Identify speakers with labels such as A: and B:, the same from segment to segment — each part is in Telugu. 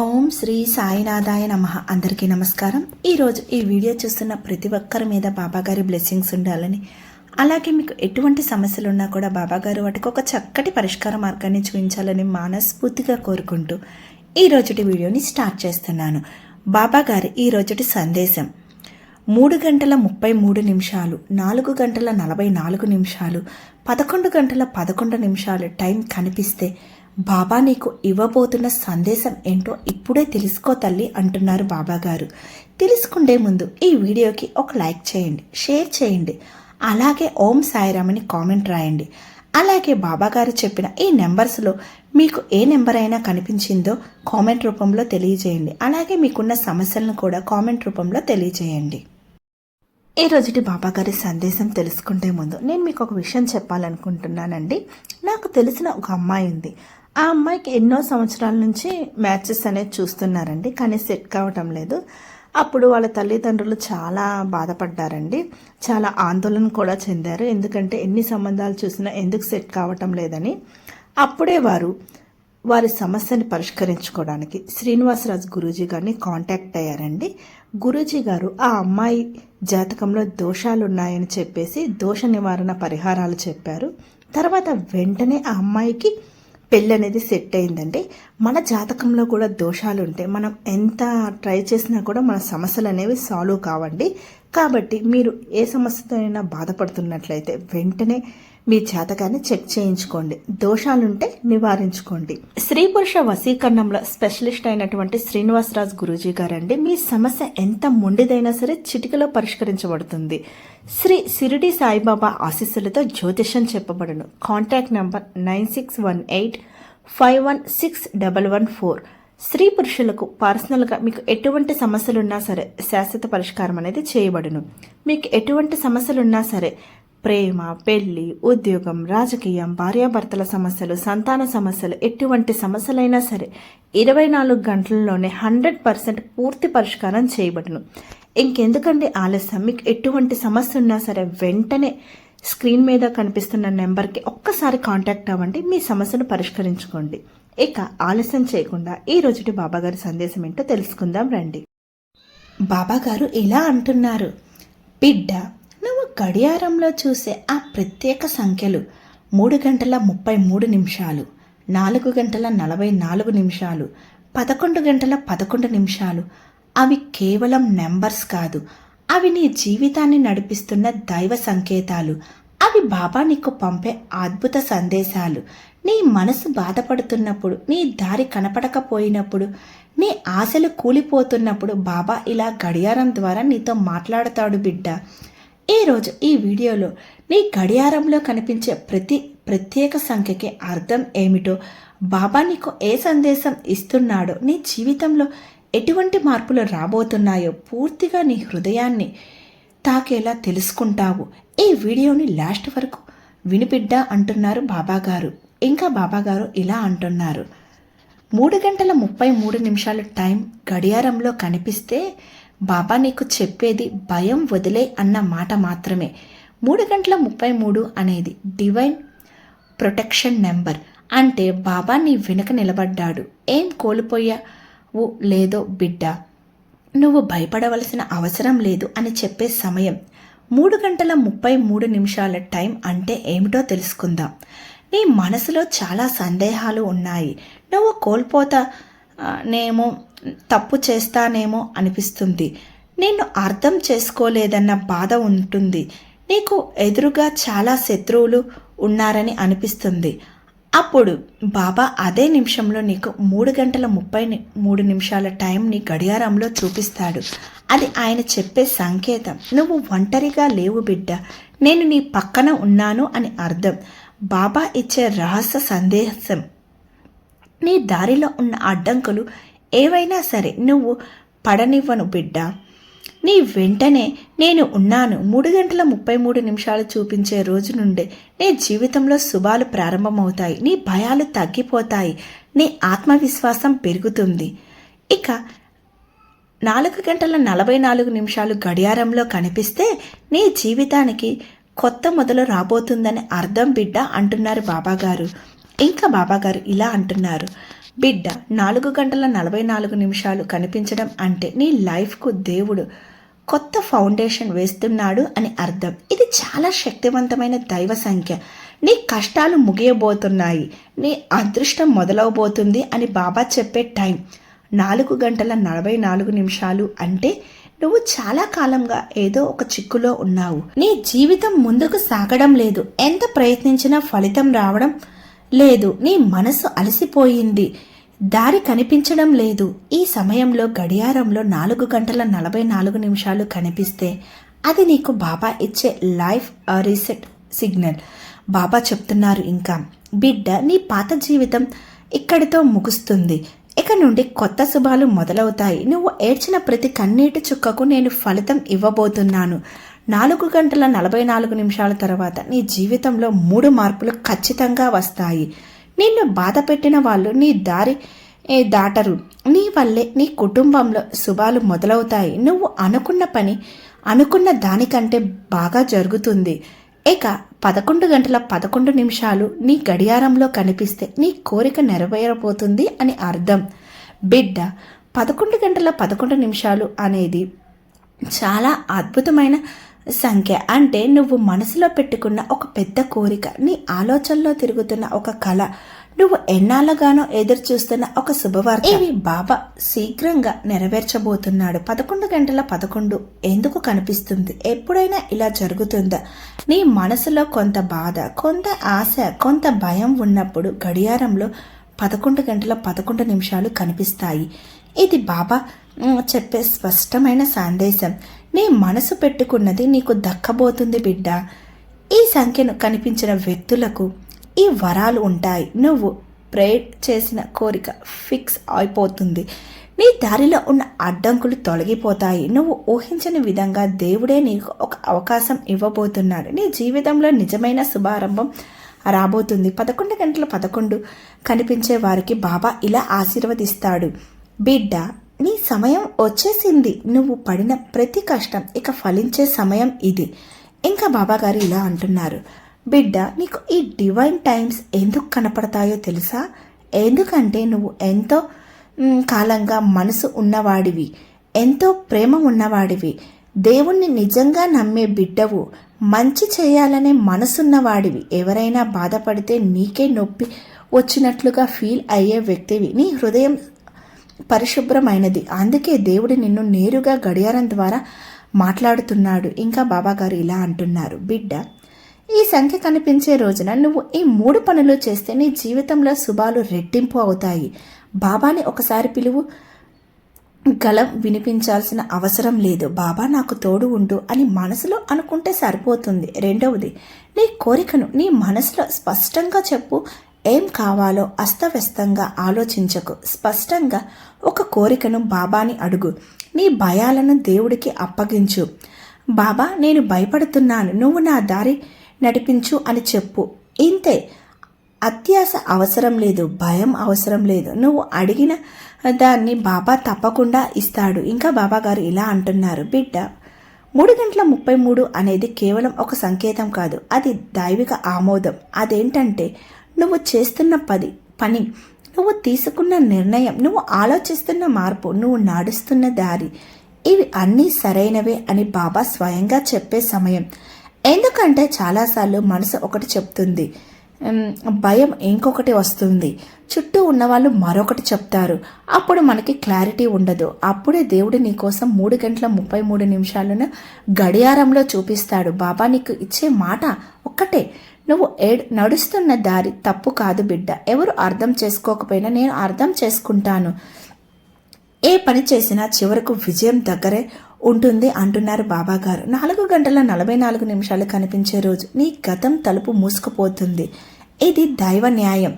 A: ఓం శ్రీ సాయినాథాయ నమ. అందరికీ నమస్కారం. ఈరోజు ఈ వీడియో చూస్తున్న ప్రతి ఒక్కరి మీద బాబాగారి బ్లెస్సింగ్స్ ఉండాలని. అలాగే మీకు ఎటువంటి సమస్యలు ఉన్నా కూడా బాబాగారు వాటికి ఒక చక్కటి పరిష్కార మార్గాన్ని చూపించాలని మనస్ఫూర్తిగా కోరుకుంటూ ఈ రోజుటి వీడియోని స్టార్ట్ చేస్తున్నాను. బాబాగారి ఈ రోజుటి సందేశం. మూడు గంటల ముప్పై మూడు నిమిషాలు నాలుగు గంటల నలభై నాలుగు నిమిషాలు పదకొండు గంటల పదకొండు నిమిషాలు టైం కనిపిస్తే బాబా నీకు ఇవ్వబోతున్న సందేశం ఏంటో ఇప్పుడే తెలుసుకో తల్లి అంటున్నారు బాబా గారు. తెలుసుకుండే ముందు ఈ వీడియోకి ఒక లైక్ చేయండి షేర్ చేయండి అలాగే ఓం సాయిరామని కామెంట్ రాయండి. అలాగే బాబాగారు చెప్పిన ఈ నెంబర్స్లో మీకు ఏ నెంబర్ అయినా కనిపించిందో కామెంట్ రూపంలో తెలియజేయండి. అలాగే మీకున్న సమస్యలను కూడా కామెంట్ రూపంలో తెలియజేయండి. ఈ రోజుటి బాబాగారి సందేశం తెలుసుకుంటే ముందు నేను మీకు ఒక విషయం చెప్పాలనుకుంటున్నానండి. నాకు తెలిసిన ఒక అమ్మాయి ఉంది. ఆ అమ్మాయికి ఎన్నో సంవత్సరాల నుంచి మ్యాచెస్ అనేది చూస్తున్నారండి కానీ సెట్ కావటం లేదు. అప్పుడు వాళ్ళ తల్లిదండ్రులు చాలా బాధపడ్డారండి. చాలా ఆందోళన కూడా చెందారు. ఎందుకంటే ఎన్ని సంబంధాలు చూసినా ఎందుకు సెట్ కావటం లేదని. అప్పుడే వారు వారి సమస్యని పరిష్కరించుకోవడానికి శ్రీనివాసరాజు గురూజీ గారిని కాంటాక్ట్ అయ్యారండి. గురూజీ గారు ఆ అమ్మాయి జాతకంలో దోషాలు ఉన్నాయని చెప్పేసి దోష నివారణ పరిహారాలు చెప్పారు. తర్వాత వెంటనే ఆ అమ్మాయికి పెళ్ళి అనేది సెట్ అయిందండి. మన జాతకంలో కూడా దోషాలు ఉంటే మనం ఎంత ట్రై చేసినా కూడా మన సమస్యలు అనేవి సాల్వ్ కావండి. కాబట్టి మీరు ఏ సమస్యతో అయినా బాధపడుతున్నట్లయితే వెంటనే మీ జాతకాన్ని చెక్ చేయించుకోండి. దోషాలుంటే నివారించుకోండి. స్త్రీ పురుష వశీకరణంలో స్పెషలిస్ట్ అయినటువంటి శ్రీనివాసరాజు గురూజీ గారండి మీ సమస్య ఎంత మొండిదైనా సరే చిటికలో పరిష్కరించబడుతుంది. శ్రీ సిరిడి సాయిబాబా ఆశీస్సులతో జ్యోతిషం చెప్పబడును. Contact number nine six one eight five one six double one four. స్త్రీ పురుషులకు పర్సనల్గా మీకు ఎటువంటి సమస్యలు ఉన్నా సరే శాశ్వత పరిష్కారం అనేది చేయబడును. మీకు ఎటువంటి సమస్యలున్నా సరే ప్రేమ పెళ్ళి ఉద్యోగం రాజకీయం భార్యాభర్తల సమస్యలు సంతాన సమస్యలు ఎటువంటి సమస్యలైనా సరే ఇరవై నాలుగు గంటల్లోనే హండ్రెడ్ పర్సెంట్ పూర్తి పరిష్కారం చేయబడును. ఇంకెందుకండి ఆలస్యం? మీకు ఎటువంటి సమస్య ఉన్నా సరే వెంటనే స్క్రీన్ మీద కనిపిస్తున్న నెంబర్కి ఒక్కసారి కాంటాక్ట్ అవ్వండి. మీ సమస్యను పరిష్కరించుకోండి. ఇక ఆలస్యం చేయకుండా ఈ రోజుటి బాబాగారి సందేశం ఏంటో తెలుసుకుందాం రండి. బాబాగారు ఇలా అంటున్నారు. బిడ్డ నువ్వు గడియారంలో చూసే ఆ ప్రత్యేక సంఖ్యలు మూడు గంటల ముప్పై మూడు నిమిషాలు నాలుగు గంటల నలభై నాలుగు నిమిషాలు పదకొండు గంటల పదకొండు నిమిషాలు. అవి కేవలం నెంబర్స్ కాదు. అవి నీ జీవితాన్ని నడిపిస్తున్న దైవ సంకేతాలు. అవి బాబా నీకు పంపే అద్భుత సందేశాలు. నీ మనసు బాధపడుతున్నప్పుడు నీ దారి కనపడకపోయినప్పుడు నీ ఆశలు కూలిపోతున్నప్పుడు బాబా ఇలా గడియారం ద్వారా నీతో మాట్లాడతాడు బిడ్డ. ఈరోజు ఈ వీడియోలో నీ గడియారంలో కనిపించే ప్రతి ప్రత్యేక సంఖ్యకి అర్థం ఏమిటో బాబా నీకు ఏ సందేశం ఇస్తున్నాడో నీ జీవితంలో ఎటువంటి మార్పులు రాబోతున్నాయో పూర్తిగా నీ హృదయాన్ని తాకేలా తెలుసుకుంటావు. ఈ వీడియోని లాస్ట్ వరకు వినిపిడ్డ అంటున్నారు బాబాగారు ఇంకా బాబాగారు ఇలా అంటున్నారు. మూడు గంటల ముప్పై మూడు నిమిషాలు టైం గడియారంలో కనిపిస్తే బాబా నీకు చెప్పేది భయం వదిలే అన్న మాట మాత్రమే. మూడు గంటల ముప్పై మూడు అనేది డివైన్ ప్రొటెక్షన్ నెంబర్. అంటే బాబా నీ వెనుక నిలబడ్డాడు. ఏం కోల్పోయావు లేదో బిడ్డ. నువ్వు భయపడవలసిన అవసరం లేదు అని చెప్పే సమయం. మూడు గంటల ముప్పై మూడు నిమిషాల టైం అంటే ఏమిటో తెలుసుకుందాం. నీ మనసులో చాలా సందేహాలు ఉన్నాయి. నువ్వు కోల్పోతా నేమో తప్పు చేస్తానేమో అనిపిస్తుంది. నిన్ను అర్థం చేసుకోలేదన్న బాధ ఉంటుంది. నీకు ఎదురుగా చాలా శత్రువులు ఉన్నారని అనిపిస్తుంది. అప్పుడు బాబా అదే నిమిషంలో నీకు మూడు గంటల ముప్పై మూడు నిమిషాల టైంని గడియారంలో చూపిస్తాడు. అది ఆయన చెప్పే సంకేతం. నువ్వు ఒంటరిగా లేవు బిడ్డ. నేను నీ పక్కన ఉన్నాను అని అర్థం. బాబా ఇచ్చే రహస్య సందేశం. నీ దారిలో ఉన్న అడ్డంకులు ఏవైనా సరే నువ్వు పడనివ్వను బిడ్డ. నీ వెంటనే నేను ఉన్నాను. మూడు గంటల ముప్పై మూడు నిమిషాలు చూపించే రోజు నుండి నీ జీవితంలో శుభాలు ప్రారంభమవుతాయి. నీ భయాలు తగ్గిపోతాయి. నీ ఆత్మవిశ్వాసం పెరుగుతుంది. ఇక నాలుగు గంటల నలభై నాలుగు నిమిషాలు గడియారంలో కనిపిస్తే నీ జీవితానికి కొత్త మొదలు రాబోతుందని అర్థం బిడ్డ అంటున్నారు బాబాగారు. ఇంకా బాబాగారు ఇలా అంటున్నారు. బిడ్డ నాలుగు గంటల నలభై నాలుగు నిమిషాలు కనిపించడం అంటే నీ లైఫ్కు దేవుడు కొత్త ఫౌండేషన్ వేస్తున్నాడు అని అర్థం. ఇది చాలా శక్తివంతమైన దైవ సంఖ్య. నీ కష్టాలు ముగియబోతున్నాయి. నీ అదృష్టం మొదలవబోతుంది అని బాబా చెప్పే టైం. నాలుగు గంటల నలభై నాలుగు నిమిషాలు అంటే నువ్వు చాలా కాలంగా ఏదో ఒక చిక్కులో ఉన్నావు. నీ జీవితం ముందుకు సాగడం లేదు. ఎంత ప్రయత్నించినా ఫలితం రావడం లేదు. నీ మనసు అలసిపోయింది. దారి కనిపించడం లేదు. ఈ సమయంలో గడియారంలో నాలుగు గంటల నలభై నాలుగు నిమిషాలు కనిపిస్తే అది నీకు బాబా ఇచ్చే లైఫ్ రీసెట్ సిగ్నల్. బాబా చెప్తున్నారు ఇంకా బిడ్డ నీ పాత జీవితం ఇక్కడితో ముగుస్తుంది. ఇక నుండి కొత్త శుభాలు మొదలవుతాయి. నువ్వు ఏడ్చిన ప్రతి కన్నీటి చుక్కకు నేను ఫలితం ఇవ్వబోతున్నాను. నాలుగు గంటల నలభై నాలుగు నిమిషాల తర్వాత నీ జీవితంలో మూడు మార్పులు ఖచ్చితంగా వస్తాయి. నిన్ను బాధ పెట్టిన వాళ్ళు నీ దారి దాటరు. నీ వల్లే నీ కుటుంబంలో శుభాలు మొదలవుతాయి. నువ్వు అనుకున్న పని అనుకున్న దానికంటే బాగా జరుగుతుంది. ఇక పదకొండు గంటల పదకొండు నిమిషాలు నీ గడియారంలో కనిపిస్తే నీ కోరిక నెరవేరబోతుంది అని అర్థం. బిడ్డ పదకొండు గంటల పదకొండు నిమిషాలు అనేది చాలా అద్భుతమైన సంఖ్య అంటే నువ్వు మనసులో పెట్టుకున్న ఒక పెద్ద కోరిక నీ ఆలోచనలో తిరుగుతున్న ఒక కళ నువ్వు ఎన్నాళ్ళగానో ఎదురు చూస్తున్న ఒక శుభవార్త. ఇవి బాబా శీఘ్రంగా నెరవేర్చబోతున్నాడు. పదకొండు గంటల పదకొండు ఎందుకు కనిపిస్తుంది? ఎప్పుడైనా ఇలా జరుగుతుందా? నీ మనసులో కొంత బాధ కొంత ఆశ కొంత భయం ఉన్నప్పుడు గడియారంలో పదకొండు గంటల పదకొండు నిమిషాలు కనిపిస్తాయి. ఇది బాబా చెప్పే స్పష్టమైన సందేశం. నీ మనసు పెట్టుకున్నది నీకు దక్కబోతుంది బిడ్డ. ఈ సంఖ్యను కనిపించిన వ్యక్తులకు ఈ వరాలు ఉంటాయి. నువ్వు ప్రేయర్ చేసిన కోరిక ఫిక్స్ అయిపోతుంది. నీ దారిలో ఉన్న అడ్డంకులు తొలగిపోతాయి. నువ్వు ఊహించని విధంగా దేవుడే నీకు ఒక అవకాశం ఇవ్వబోతున్నాడు. నీ జీవితంలో నిజమైన శుభారంభం రాబోతుంది. పదకొండు గంటల పదకొండు కనిపించే వారికి బాబా ఇలా ఆశీర్వదిస్తాడు. బిడ్డ నీ సమయం వచ్చేసింది. నువ్వు పడిన ప్రతి కష్టం ఇక ఫలించే సమయం ఇది. ఇంకా బాబాగారు ఇలా అంటున్నారు. బిడ్డ నీకు ఈ డివైన్ టైమ్స్ ఎందుకు కనపడతాయో తెలుసా? ఎందుకంటే నువ్వు ఎంతో కాలంగా మనసు ఉన్నవాడివి. ఎంతో ప్రేమ ఉన్నవాడివి. దేవుణ్ణి నిజంగా నమ్మే బిడ్డవు. మంచి చేయాలనే మనసున్నవాడివి. ఎవరైనా బాధపడితే నీకే నొప్పి వచ్చినట్లుగా ఫీల్ అయ్యే వ్యక్తివి. నీ హృదయం పరిశుభ్రమైనది. అందుకే దేవుడు నిన్ను నేరుగా గడియారం ద్వారా మాట్లాడుతున్నాడు. ఇంకా బాబాగారు ఇలా అంటున్నారు. బిడ్డ ఈ సంఖ్య కనిపించే రోజున నువ్వు ఈ మూడు పనులు చేస్తే నీ జీవితంలో శుభాలు రెట్టింపు అవుతాయి. బాబాని ఒకసారి పిలువు గలం వినిపించాల్సిన అవసరం లేదు. బాబా నాకు తోడు ఉండు అని మనసులో అనుకుంటే సరిపోతుంది. రెండవది నీ కోరికను నీ మనసులో స్పష్టంగా చెప్పు. ఏం కావాలో అస్తవ్యస్తంగా ఆలోచించకు. స్పష్టంగా ఒక కోరికను బాబాని అడుగు. నీ భయాలను దేవుడికి అప్పగించు. బాబా నేను భయపడుతున్నాను. నువ్వు నా దారి నడిపించు అని చెప్పు. ఇంతే. అత్యాశ అవసరం లేదు. భయం అవసరం లేదు. నువ్వు అడిగిన దాన్ని బాబా తప్పకుండా ఇస్తాడు. ఇంకా బాబా గారు ఇలా అంటున్నారు. బిడ్డ మూడు గంటల ముప్పై మూడు అనేది కేవలం ఒక సంకేతం కాదు. అది దైవిక ఆమోదం. అదేంటంటే నువ్వు చేస్తున్న పది పని నువ్వు తీసుకున్న నిర్ణయం నువ్వు ఆలోచిస్తున్న మార్పు నువ్వు నడుస్తున్న దారి ఇవి అన్నీ సరైనవే అని బాబా స్వయంగా చెప్పే సమయం. ఎందుకంటే చాలాసార్లు మనసు ఒకటి చెప్తుంది భయం ఇంకొకటి వస్తుంది. చుట్టూ ఉన్నవాళ్ళు మరొకటి చెప్తారు. అప్పుడు మనకి క్లారిటీ ఉండదు. అప్పుడే దేవుడు నీకోసం మూడు గంటల ముప్పై మూడు నిమిషాలను గడియారంలో చూపిస్తాడు. బాబా నీకు ఇచ్చే మాట ఒక్కటే. నువ్వు ఏడ్ నడుస్తున్న దారి తప్పు కాదు బిడ్డ. ఎవరు అర్థం చేసుకోకపోయినా నేను అర్థం చేసుకుంటాను. ఏ పని చేసినా చివరకు విజయం దగ్గరే ఉంటుంది అంటున్నారు బాబాగారు. నాలుగు గంటల నలభై నాలుగు నిమిషాలు కనిపించే రోజు నీ గతం తలుపు మూసుకుపోతుంది. ఇది దైవ న్యాయం.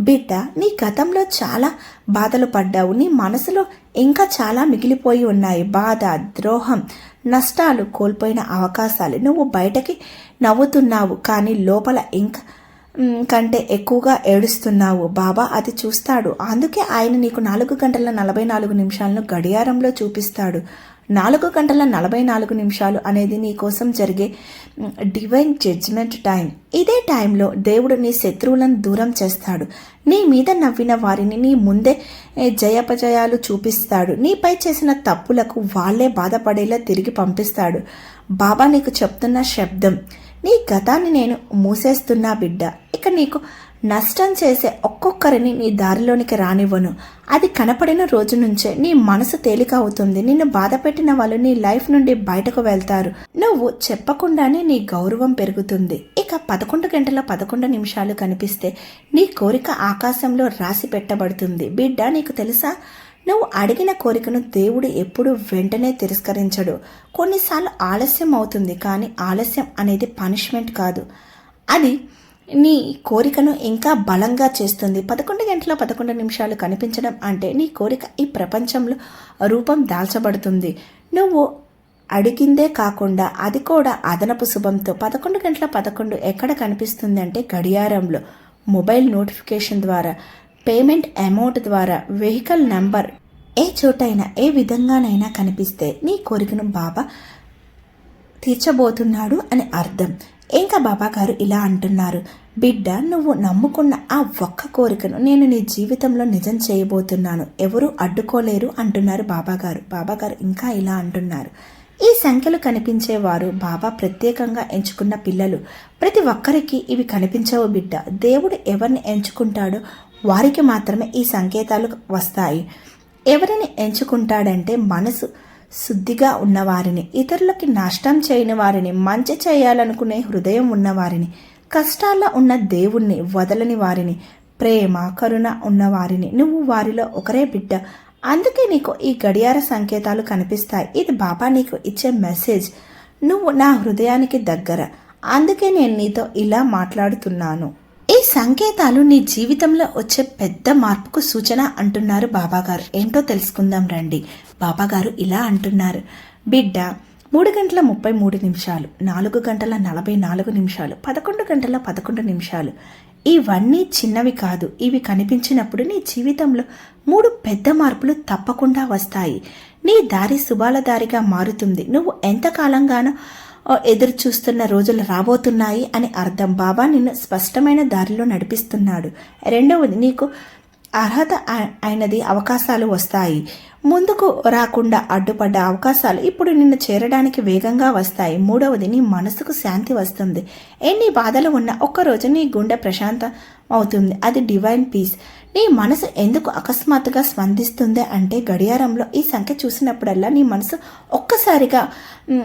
A: బిడ్డ నీ గతంలో చాలా బాధలు పడ్డావు. నీ మనసులో ఇంకా చాలా మిగిలిపోయి ఉన్నాయి. బాధ ద్రోహం నష్టాలు కోల్పోయిన అవకాశాలు నువ్వు బయటకి నవ్వుతున్నావు కానీ లోపల ఇంకా కంటే ఎక్కువగా ఏడుస్తున్నావు. బాబా అది చూస్తాడు. అందుకే ఆయన నీకు నాలుగు గంటల నలభై నాలుగు నిమిషాలను గడియారంలో చూపిస్తాడు. నాలుగు గంటల నలభై నాలుగు నిమిషాలు అనేది నీ కోసం జరిగే డివైన్ జడ్జ్మెంట్ టైం ఇదే టైంలో దేవుడు నీ శత్రువులను దూరం చేస్తాడు. నీ మీద నవ్విన వారిని నీ ముందే జయాపజయాలు చూపిస్తాడు. నీపై చేసిన తప్పులకు వాళ్ళే బాధపడేలా తిరిగి పంపిస్తాడు. బాబా నీకు చెప్తున్న శబ్దం నీ గతాన్ని నేను మూసేస్తున్నా బిడ్డ. ఇక నీకు నష్టం చేసే ఒక్కొక్కరిని నీ దారిలోనికి రానివ్వను. అది కనపడిన రోజు నుంచే నీ మనసు తేలిక అవుతుంది నిన్ను బాధ పెట్టిన వాళ్ళు నీ లైఫ్ నుండి బయటకు వెళ్తారు. నువ్వు చెప్పకుండానే నీ గౌరవం పెరుగుతుంది. ఇక పదకొండు గంటల పదకొండు నిమిషాలు కనిపిస్తే నీ కోరిక ఆకాశంలో రాసి పెట్టబడుతుంది. బిడ్డ నీకు తెలుసా? నువ్వు అడిగిన కోరికను దేవుడు ఎప్పుడు వెంటనే తిరస్కరించడు. కొన్నిసార్లు ఆలస్యం అవుతుంది కానీ ఆలస్యం అనేది పనిష్మెంట్ కాదు. అది నీ కోరికను ఇంకా బలంగా చేస్తుంది. పదకొండు గంటల పదకొండు నిమిషాలు కనిపించడం అంటే నీ కోరిక ఈ ప్రపంచంలో రూపం దాల్చబడుతుంది. నువ్వు అడిగిందే కాకుండా అది కూడా అదనపు శుభంతో పదకొండు గంటల పదకొండు ఎక్కడ కనిపిస్తుంది అంటే గడియారంలో. మొబైల్ నోటిఫికేషన్ ద్వారా పేమెంట్ అమౌంట్ ద్వారా వెహికల్ నంబర్ ఏ చోటైనా ఏ విధంగానైనా కనిపిస్తే నీ కోరికను బాబా తీర్చబోతున్నాడు అని అర్థం. ఇంకా బాబా గారు ఇలా అంటున్నారు. బిడ్డ నువ్వు నమ్ముకున్న ఆ ఒక్క కోరికను నేను నీ జీవితంలో నిజం చేయబోతున్నాను. ఎవరు అడ్డుకోలేరు అంటున్నారు బాబాగారు బాబాగారు ఇంకా ఇలా అంటున్నారు. ఈ సంఖ్యలు కనిపించేవారు బాబా ప్రత్యేకంగా ఎంచుకున్న పిల్లలు. ప్రతి ఒక్కరికి ఇవి కనిపించవు బిడ్డ. దేవుడు ఎవరిని ఎంచుకుంటాడో వారికి మాత్రమే ఈ సంకేతాలు వస్తాయి. ఎవరిని ఎంచుకుంటాడంటే మనసు. శుద్ధిగా ఉన్నవారిని ఇతరులకి నష్టం చేయని వారిని మంచి చేయాలనుకునే హృదయం ఉన్నవారిని కష్టాల్లో ఉన్న దేవుణ్ణి వదలని వారిని ప్రేమ కరుణ ఉన్నవారిని నువ్వు వారిలో ఒకరే బిడ్డ. అందుకే నీకు ఈ గడియార సంకేతాలు కనిపిస్తాయి. ఇది బాబా నీకు ఇచ్చే మెసేజ్. నువ్వు నా హృదయానికి దగ్గర. అందుకే నేను నీతో ఇలా మాట్లాడుతున్నాను. ఈ సంకేతాలు నీ జీవితంలో వచ్చే పెద్ద మార్పుకు సూచన అంటున్నారు బాబాగారు. ఏంటో తెలుసుకుందాం రండి. బాబాగారు ఇలా అంటున్నారు. బిడ్డ మూడు గంటల ముప్పై మూడు నిమిషాలు నాలుగు గంటల నలభై నాలుగు నిమిషాలు పదకొండు గంటల పదకొండు నిమిషాలు. ఇవన్నీ చిన్నవి కాదు. ఇవి కనిపించినప్పుడు నీ జీవితంలో మూడు పెద్ద మార్పులు తప్పకుండా వస్తాయి. నీ దారి శుభాల దారిగా మారుతుంది. నువ్వు ఎంతకాలంగానో ఎదురు చూస్తున్న రోజులు రాబోతున్నాయి అని అర్థం. బాబా నిన్ను స్పష్టమైన దారిలో నడిపిస్తున్నాడు. రెండవది నీకు అర్హత అయినది అవకాశాలు వస్తాయి. ముందుకు రాకుండా అడ్డుపడ్డ అవకాశాలు ఇప్పుడు నిన్ను చేరడానికి వేగంగా వస్తాయి. మూడవది నీ మనసుకు శాంతి వస్తుంది. ఎన్ని బాధలు ఉన్నా ఒక్కరోజు నీ గుండె ప్రశాంతం అవుతుంది అది డివైన్ పీస్ నీ మనసు ఎందుకు అకస్మాత్తుగా స్పందిస్తుంది అంటే గడియారంలో ఈ సంఖ్య చూసినప్పుడల్లా నీ మనసు ఒక్కసారిగా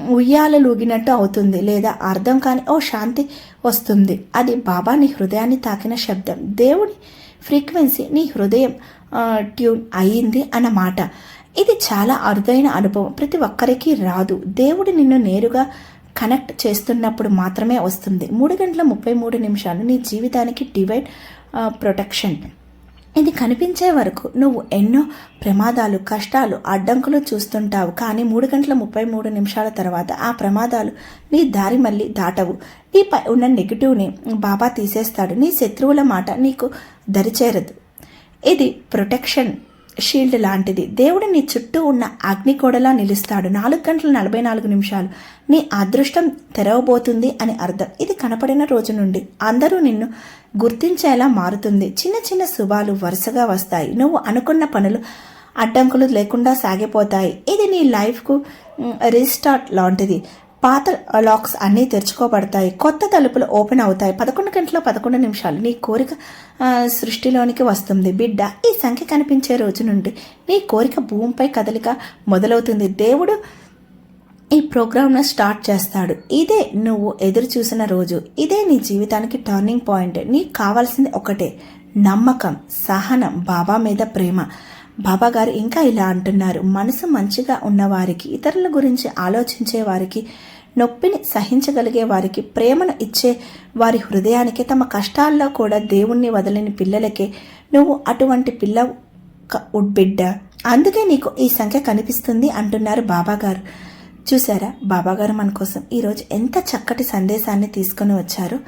A: ఉయ్యాలలూగినట్టు అవుతుంది లేదా అర్థం కాని ఓ శాంతి వస్తుంది. అది బాబా నీ హృదయాన్ని తాకిన శబ్దం. దేవుడి ఫ్రీక్వెన్సీ నీ హృదయం ట్యూన్ అయ్యింది అన్నమాట. ఇది చాలా అరుదైన అనుభవం. ప్రతి ఒక్కరికి రాదు. దేవుడు నిన్ను నేరుగా కనెక్ట్ చేస్తున్నప్పుడు మాత్రమే వస్తుంది. మూడు గంటల ముప్పై మూడు నిమిషాలు నీ జీవితానికి డివైడ్ ప్రొటెక్షన్. ఇది కనిపించే వరకు నువ్వు ఎన్నో ప్రమాదాలు కష్టాలు అడ్డంకులు చూస్తుంటావు. కానీ మూడు గంటల ముప్పై మూడు నిమిషాల తర్వాత ఆ ప్రమాదాలు నీ దారి మళ్ళీ దాటవు. నీపై ఉన్న నెగిటివ్ని బాబా తీసేస్తాడు. నీ శత్రువుల మాట నీకు దరిచేరదు. ఇది ప్రొటెక్షన్. షీల్డ్ లాంటిది. దేవుడు నీ చుట్టూ ఉన్న అగ్నికోడలా నిలుస్తాడు. నాలుగు గంటల నలభై నాలుగు నిమిషాలు. నీ అదృష్టం తెరవబోతుంది అని అర్థం. ఇది కనపడిన రోజు నుండి అందరూ నిన్ను గుర్తించేలా మారుతుంది. చిన్న చిన్న శుభాలు వరుసగా వస్తాయి. నువ్వు అనుకున్న పనులు అడ్డంకులు లేకుండా సాగిపోతాయి. ఇది నీ లైఫ్కు రీస్టార్ట్ లాంటిది. పాత లాక్స్ అన్నీ తెరుచుకోబడతాయి. కొత్త తలుపులు ఓపెన్ అవుతాయి. పదకొండు గంటల పదకొండు నిమిషాలు నీ కోరిక సృష్టిలోనికి వస్తుంది. బిడ్డ ఈ సంఖ్య కనిపించే రోజు నుండి నీ కోరిక భూమిపై కదలిక మొదలవుతుంది. దేవుడు ఈ ప్రోగ్రామ్ను స్టార్ట్ చేస్తాడు. ఇదే నువ్వు ఎదురు చూసిన రోజు. ఇదే నీ జీవితానికి టర్నింగ్ పాయింట్. నీకు కావాల్సింది ఒకటే. నమ్మకం సహనం బాబా మీద ప్రేమ. బాబాగారు ఇంకా ఇలా అంటున్నారు. మనసు మంచిగా ఉన్నవారికి ఇతరుల గురించి ఆలోచించే వారికి నొప్పిని సహించగలిగే వారికి ప్రేమను ఇచ్చే వారి హృదయానికి తమ కష్టాల్లో కూడా దేవుణ్ణి వదలని పిల్లలకే నువ్వు అటువంటి పిల్ల క- బిడ్డ. అందుకే నీకు ఈ సంఖ్య కనిపిస్తుంది అంటున్నారు బాబాగారు. చూసారా బాబాగారు మన కోసం ఈరోజు ఎంత చక్కటి సందేశాన్ని తీసుకొని వచ్చారు.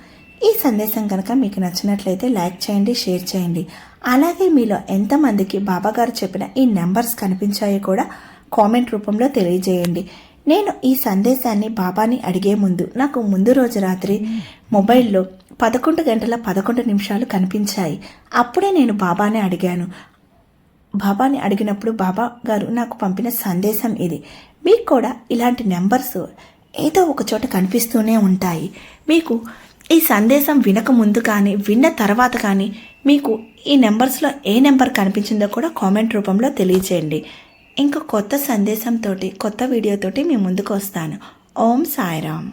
A: ఈ సందేశం కనుక మీకు నచ్చినట్లయితే లైక్ చేయండి షేర్ చేయండి. అలాగే మీలో ఎంతమందికి బాబాగారు చెప్పిన ఈ నెంబర్స్ కనిపించాయో కూడా కామెంట్ రూపంలో తెలియజేయండి. నేను ఈ సందేశాన్ని బాబాని అడిగే ముందు నాకు ముందు రోజు రాత్రి మొబైల్లో పదకొండు గంటల పదకొండు నిమిషాలు కనిపించాయి. అప్పుడే నేను బాబాని అడిగాను. బాబాని అడిగినప్పుడు బాబా గారు నాకు పంపిన సందేశం ఇది. మీకు కూడా ఇలాంటి నెంబర్స్ ఏదో ఒక చోట కనిపిస్తూనే ఉంటాయి. మీకు ఈ సందేశం వినక ముందు కానీ విన్న తర్వాత కానీ మీకు ఈ నెంబర్స్లో ఏ నెంబర్ కనిపించిందో కూడా కామెంట్ రూపంలో తెలియజేయండి ఇంకా కొత్త సందేశంతో కొత్త వీడియోతోటి మీ ముందుకు వస్తాను. ఓం సాయిరామ్.